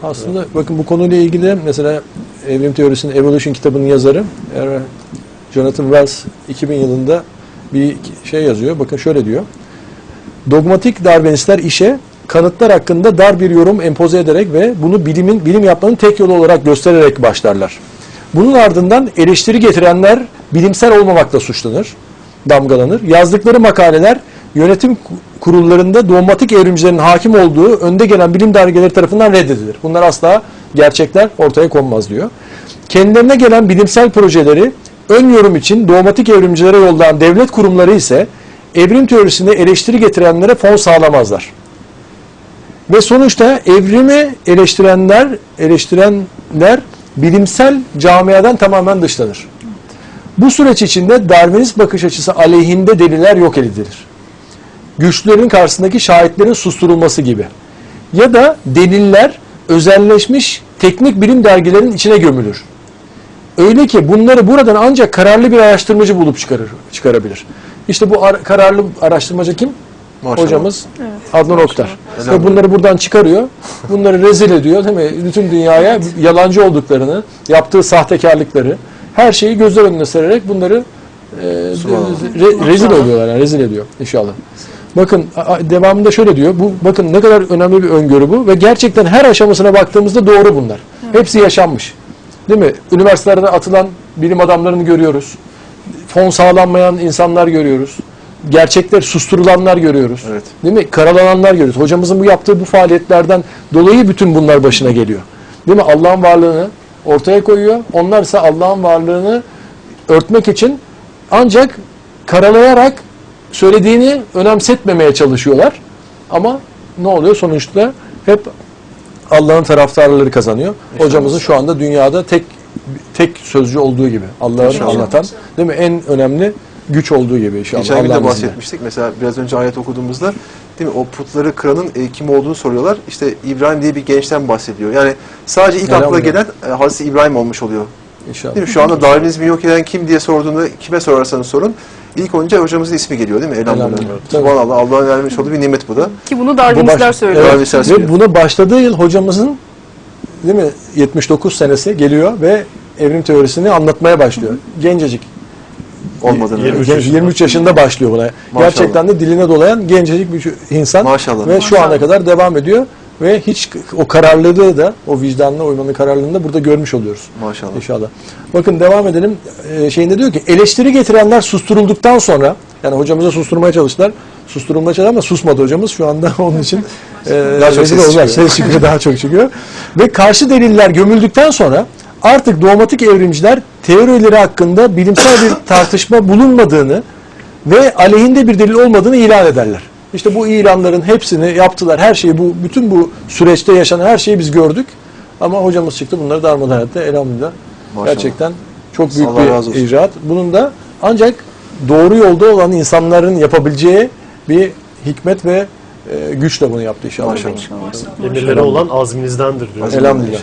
Çok Aslında bakın bu konuyla ilgili mesela Evrim Teorisi'nin Evolution kitabının yazarı er- Jonathan Wells 2000 yılında bir şey yazıyor. Bakın şöyle diyor. Dogmatik Darwinistler işe kanıtlar hakkında dar bir yorum empoze ederek ve bunu bilimin bilim yapmanın tek yolu olarak göstererek başlarlar. Bunun ardından eleştiri getirenler bilimsel olmamakla suçlanır, damgalanır. Yazdıkları makaleler yönetim kurullarında dogmatik evrimcilerin hakim olduğu önde gelen bilim dergileri tarafından reddedilir. Bunlar asla gerçekler ortaya konmaz diyor. Kendilerine gelen bilimsel projeleri ön yorum için dogmatik evrimcilere yollayan devlet kurumları ise evrim teorisinde eleştiri getirenlere fon sağlamazlar. Ve sonuçta evrimi eleştirenler, eleştirenler bilimsel camiadan tamamen dışlanır. Bu süreç içinde Darwinist bakış açısı aleyhinde deliller yok edilir. Güçlülerin karşısındaki şahitlerin susturulması gibi. Ya da deliller özelleşmiş teknik bilim dergilerinin içine gömülür. Öyle ki bunları buradan ancak kararlı bir araştırmacı bulup çıkarır, çıkarabilir. İşte bu ar- kararlı araştırmacı kim? Maşallah. Hocamız Adnan Oktar. Ve bunları buradan çıkarıyor. Bunları rezil ediyor değil mi? Bütün dünyaya yalancı olduklarını, yaptığı sahtekarlıkları, her şeyi gözler önüne sererek bunları e, re- rezil oluyorlar, yani rezil ediyor inşallah. Bakın devamında şöyle diyor. Bu bakın ne kadar önemli bir öngörü bu ve gerçekten her aşamasına baktığımızda doğru bunlar. Hepsi yaşanmış. Değil mi? Üniversitelerde atılan bilim adamlarını görüyoruz. Fon sağlanmayan insanlar görüyoruz. Gerçekler susturulanlar görüyoruz. Evet. Değil mi? Karalananlar görüyoruz. Hocamızın bu yaptığı bu faaliyetlerden dolayı bütün bunlar başına geliyor. Değil mi? Allah'ın varlığını ortaya koyuyor. Onlar ise Allah'ın varlığını örtmek için ancak karalayarak söylediğini önemsetmemeye çalışıyorlar. Ama ne oluyor? Sonuçta hep Allah'ın taraftarları kazanıyor. Hocamızın şu anda dünyada tek tek sözcü olduğu gibi. Allah'ın İnşallah. anlatan değil mi? En önemli güç olduğu gibi inşallah. Geçen gün de bahsetmiştik. Mesela biraz önce ayet okuduğumuzda değil mi o putları kıranın e, kim olduğunu soruyorlar. İşte İbrahim diye bir gençten bahsediyor. Yani sadece ilk akla Elhamdülillah. gelen e, Hazreti İbrahim olmuş oluyor. İnşallah. Değil mi? Şu anda Darwinizmi yok eden kim diye sorduğunda kime sorarsanız sorun. İlk önce hocamızın ismi geliyor değil mi? Elhamdülillah. Elhamdülillah. Subhanallah. Allah'ın vermiş olduğu bir nimet bu da. Ki bunu Bu Darwinistler baş- söylüyor. Evet, ve söylüyor. buna başladığı yıl hocamızın değil mi 79 senesi geliyor ve evrim teorisini anlatmaya başlıyor. Gencecik. Olmadığını. 23, evet. 23 yaşında başlıyor buna. Gerçekten de diline dolayan gencecik bir insan Maşallah. ve şu ana kadar devam ediyor ve hiç o kararlılığı da o vicdanına uymanın kararlılığını da burada görmüş oluyoruz. Maşallah. İnşallah. Bakın devam edelim. Ee, şeyinde diyor ki eleştiri getirenler susturulduktan sonra yani hocamıza susturmaya çalıştılar. Susturulmaya çalıştılar ama susmadı hocamız. Şu anda onun için e, Daha çok ses çıkıyor. Ses çıkıyor daha çok çıkıyor. Ve karşı deliller gömüldükten sonra artık dogmatik evrimciler teorileri hakkında bilimsel bir tartışma bulunmadığını ve aleyhinde bir delil olmadığını ilan ederler. İşte bu ilanların hepsini yaptılar. Her şeyi bu bütün bu süreçte yaşanan her şeyi biz gördük. Ama hocamız çıktı bunları darmadağın etti. Elhamdülillah. Maşallah. Gerçekten çok büyük Allah razı bir olsun. icraat. Bunun da ancak doğru yolda olan insanların yapabileceği bir hikmet ve e, güçle bunu yaptı inşallah. Maşallah. Emirlere olan azminizdendir diyor. Elhamdülillah.